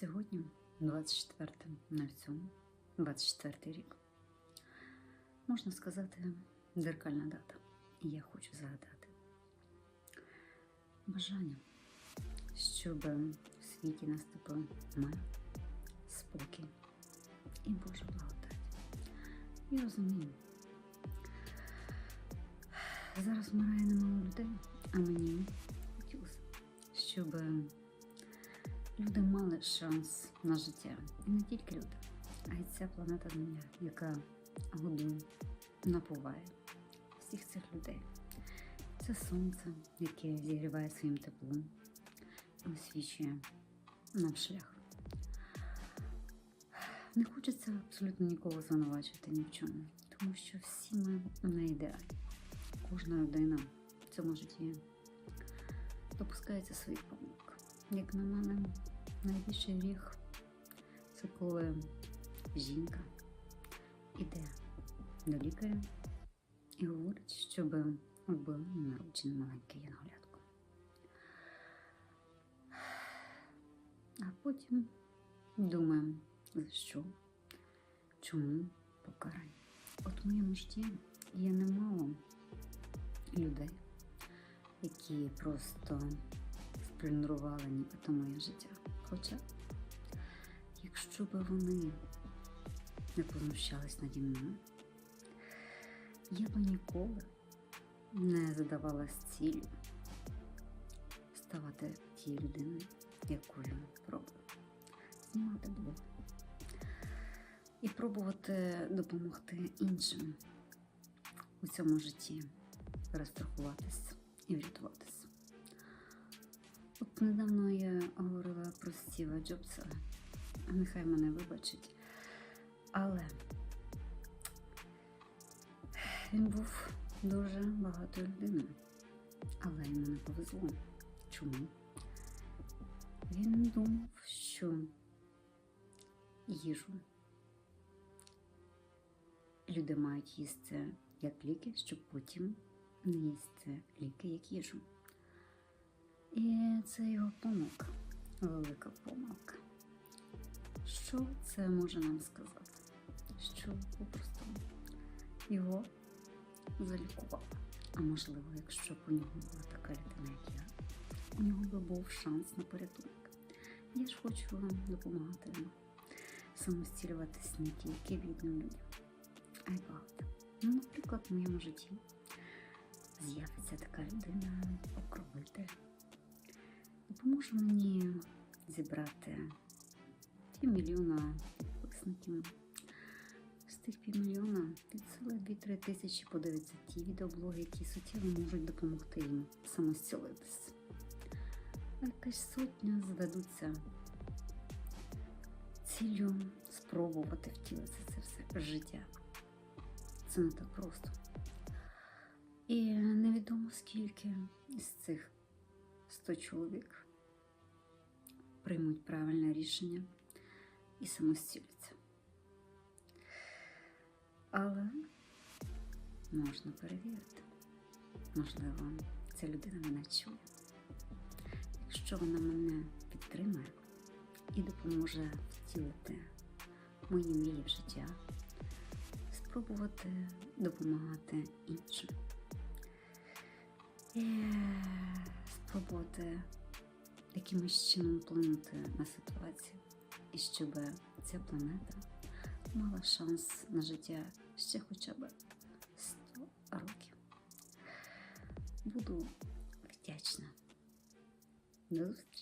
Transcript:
Сьогодні, 24 на всьому, 24 рік. Можна сказати, дзеркальна дата. І я хочу загадати. Бажання, щоб в світі наступив мир, спокій і Божа благодать. І розумію, зараз вмирає немало людей, а мені хотілося, щоб люди мали шанс на життя. І не тільки люди, а й ця планета Земля, яка годує, напуває всіх цих людей. Це сонце, яке зігріває своїм теплом і освічує нам шлях. Не хочеться абсолютно нікого звинувачувати ні в чому, тому що всі ми не ідеальні. Кожна людина в цьому житті допускається своїх помилок. Як на мене, найбільший гріх це коли жінка іде до лікаря і говорить, щоб вбили ненароджене маленьке янголятко. А потім думаємо, за що, чому покарання. От в моєму житті є немало людей, які просто сплюндрували нібито моє життя. Хоча, якщо б вони не познущались наді мною, я б ніколи не задавалась ціллю ставати тією людиною, якою пробую. Знімати блог і пробувати допомогти іншим у цьому житті перестрахуватись і врятуватись. От недавно я говорила про Стіва Джобса, нехай мене вибачить, але він був дуже багатою людиною, але йому не повезло. Чому? Він думав, що їжу люди мають їсти як ліки, щоб потім не їсти ліки як їжу. І це його помилка, велика помилка. Що це може нам сказати? Що попросту його залікували. А можливо, якщо б у нього була така людина, як я, у нього би був шанс на порятунок. Я ж хочу вам допомагати вам самостілюватись не тільки бідним людям, а й багато. Ну, наприклад, в моєму житті з'явиться така людина, покровитель. Допоможе мені зібрати півмільйона підписників. З тих півмільйона відсили 2-3 тисячі подивиться ті відеоблоги, які суттєво можуть допомогти їм самостілитись. А якась сотня здадуться ціллю спробувати втілити це все життя. Це не так просто. І невідомо скільки із цих 100 чоловік приймуть правильне рішення і самостіляться. Але можна перевірити. Можливо, ця людина мене чує. Якщо вона мене підтримає і допоможе втілити мої мрії в життя, спробувати допомагати іншим. І спробувати якимось чином вплинути на ситуацію, і щоб ця планета мала шанс на життя ще хоча б 100 років. Буду вдячна. До зустрічі!